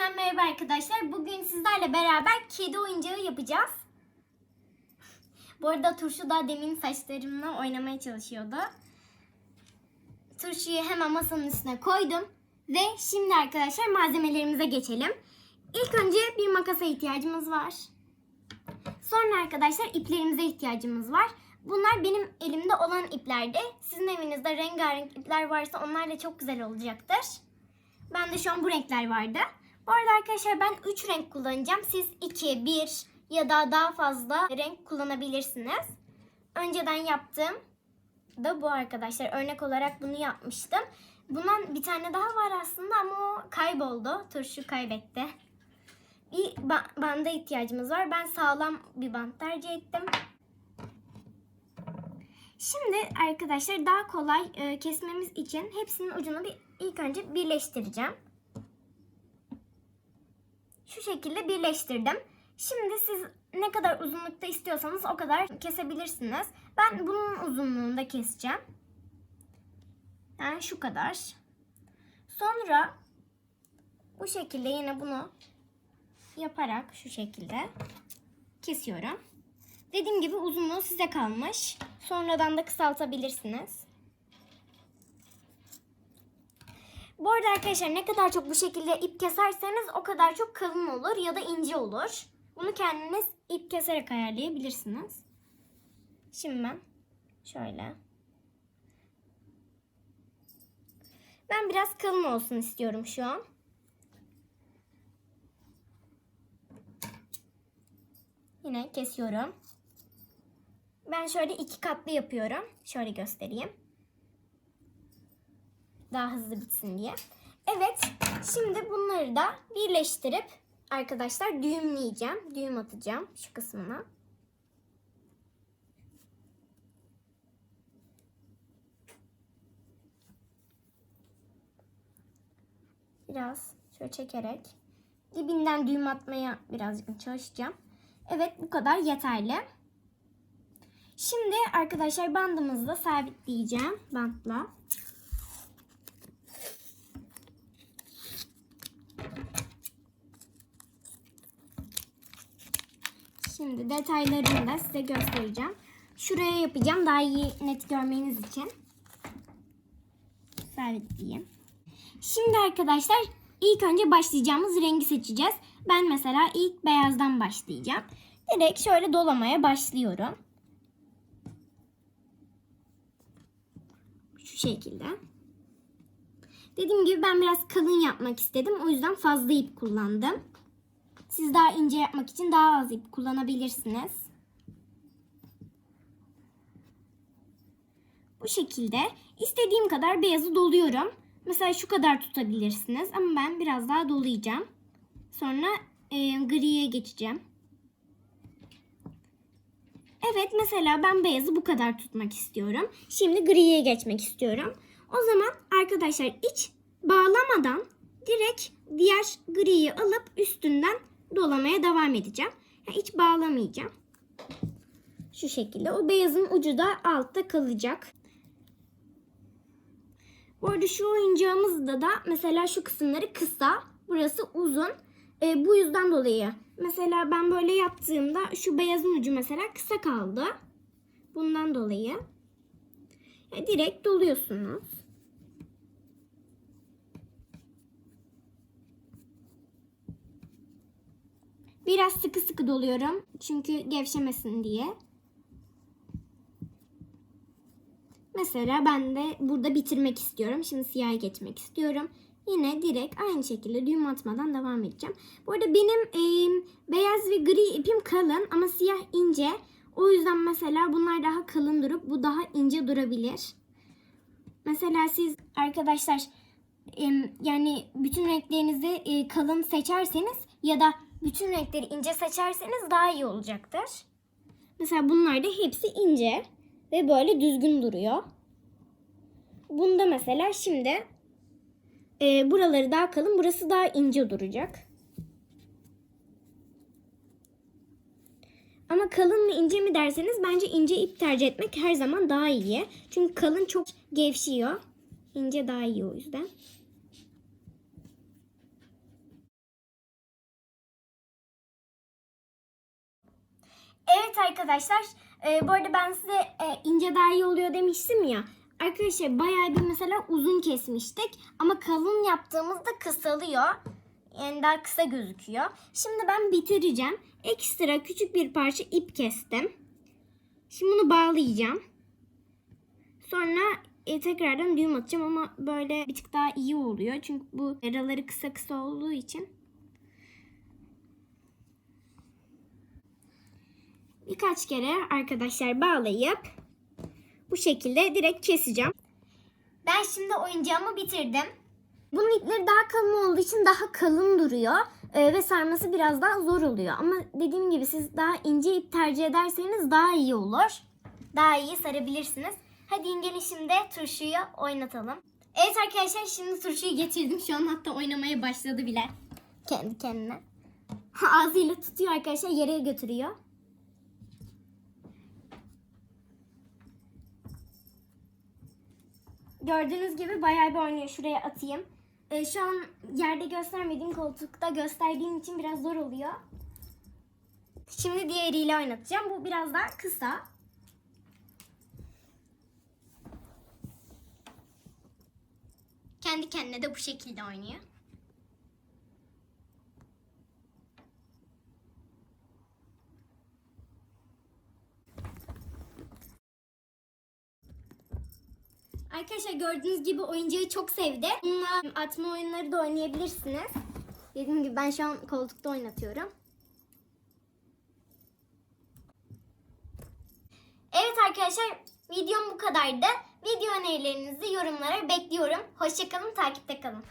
Yeniden merhaba arkadaşlar. Bugün sizlerle beraber kedi oyuncağı yapacağız. Bu arada Turşu da demin saçlarımla oynamaya çalışıyordu. Turşuyu hemen masanın üstüne koydum. Ve şimdi arkadaşlar malzemelerimize geçelim. İlk önce bir makasa ihtiyacımız var. Sonra arkadaşlar iplerimize ihtiyacımız var. Bunlar benim elimde olan iplerdi. Sizin evinizde rengarenk ipler varsa onlar da çok güzel olacaktır. Ben de şu an bu renkler vardı. Bu arada arkadaşlar ben 3 renk kullanacağım. Siz 2, 1 ya da daha fazla renk kullanabilirsiniz. Önceden yaptığım da bu arkadaşlar. Örnek olarak bunu yapmıştım. Bundan bir tane daha var aslında ama o kayboldu. Turşu kaybetti. Bir ba- banda ihtiyacımız var. Ben sağlam bir bant tercih ettim. Şimdi arkadaşlar daha kolay e, kesmemiz için hepsinin ucunu bir ilk önce birleştireceğim. Şu şekilde birleştirdim. Şimdi siz ne kadar uzunlukta istiyorsanız o kadar kesebilirsiniz. Ben bunun uzunluğunda keseceğim. Yani şu kadar. Sonra bu şekilde yine bunu yaparak şu şekilde kesiyorum. Dediğim gibi uzunluğu size kalmış. Sonradan da kısaltabilirsiniz. Bu arada arkadaşlar ne kadar çok bu şekilde ip keserseniz o kadar çok kalın olur ya da ince olur. Bunu kendiniz ip keserek ayarlayabilirsiniz. Şimdi ben şöyle. Ben biraz kalın olsun istiyorum şu an. Yine kesiyorum. Ben şöyle iki katlı yapıyorum. Şöyle göstereyim. Daha hızlı bitsin diye. Evet, şimdi bunları da birleştirip arkadaşlar düğümleyeceğim. Düğüm atacağım şu kısmına. Biraz şöyle çekerek dibinden düğüm atmaya birazcık çalışacağım. Evet, bu kadar yeterli. Şimdi arkadaşlar bandımızla sabitleyeceğim bantla. Şimdi detaylarını da size göstereceğim. Şuraya yapacağım daha iyi net görmeniz için. Sabitleyeyim. Şimdi arkadaşlar ilk önce başlayacağımız rengi seçeceğiz. Ben mesela ilk beyazdan başlayacağım. Direkt şöyle dolamaya başlıyorum. Şu şekilde. Dediğim gibi ben biraz kalın yapmak istedim. O yüzden fazla ip kullandım. Siz daha ince yapmak için daha az ip kullanabilirsiniz. Bu şekilde istediğim kadar beyazı doluyorum. Mesela şu kadar tutabilirsiniz ama ben biraz daha dolayacağım. Sonra e, griye geçeceğim. Evet mesela ben beyazı bu kadar tutmak istiyorum. Şimdi griye geçmek istiyorum. O zaman arkadaşlar iç bağlamadan direkt diğer griyi alıp üstünden dolamaya devam edeceğim. Yani hiç bağlamayacağım. Şu şekilde. O beyazın ucu da altta kalacak. Bu arada şu oyuncağımızda da mesela şu kısımları kısa. Burası uzun. E, bu yüzden dolayı. Mesela ben böyle yaptığımda şu beyazın ucu mesela kısa kaldı. Bundan dolayı. E, direkt doluyorsunuz. Biraz sıkı sıkı doluyorum. Çünkü gevşemesin diye. Mesela ben de burada bitirmek istiyorum. Şimdi siyaha geçmek istiyorum. Yine direkt aynı şekilde düğüm atmadan devam edeceğim. Bu arada benim e, beyaz ve gri ipim kalın ama siyah ince. O yüzden mesela bunlar daha kalın durup bu daha ince durabilir. Mesela siz arkadaşlar yani bütün renklerinizi e, kalın seçerseniz ya da bütün renkleri ince seçerseniz daha iyi olacaktır. Mesela bunlar da hepsi ince ve böyle düzgün duruyor. Bunda mesela şimdi e, buraları daha kalın, burası daha ince duracak. Ama kalın mı ince mi derseniz bence ince ip tercih etmek her zaman daha iyi. Çünkü kalın çok gevşiyor. İnce daha iyi o yüzden. Evet arkadaşlar, e, bu arada ben size e, ince daha iyi oluyor demiştim ya. Arkadaşlar bayağı bir mesela uzun kesmiştik ama kalın yaptığımızda kısalıyor. Yani daha kısa gözüküyor. Şimdi ben bitireceğim. Ekstra küçük bir parça ip kestim. Şimdi bunu bağlayacağım. Sonra e, tekrardan düğüm atacağım ama böyle bir tık daha iyi oluyor. Çünkü bu araları kısa kısa olduğu için. Birkaç kere arkadaşlar bağlayıp bu şekilde direkt keseceğim. Ben şimdi oyuncağımı bitirdim. Bunun ipleri daha kalın olduğu için daha kalın duruyor Ee, ve sarması biraz daha zor oluyor. Ama dediğim gibi siz daha ince ip tercih ederseniz daha iyi olur. Daha iyi sarabilirsiniz. Hadi gelin şimdi turşuyu oynatalım. Evet arkadaşlar şimdi turşuyu getirdim. Şu an hatta oynamaya başladı bile. Kendi kendine. Ağzıyla tutuyor arkadaşlar yere götürüyor. Gördüğünüz gibi bayağı bir oynuyor. Şuraya atayım. Ee, şu an yerde göstermediğim koltukta gösterdiğim için biraz zor oluyor. Şimdi diğeriyle oynatacağım. Bu biraz daha kısa. Kendi kendine de bu şekilde oynuyor. Arkadaşlar gördüğünüz gibi oyuncağı çok sevdi. Bununla atma oyunları da oynayabilirsiniz. Dediğim gibi ben şu an koltukta oynatıyorum. Evet arkadaşlar videom bu kadardı. Video önerilerinizi yorumlara bekliyorum. Hoşçakalın, takipte kalın.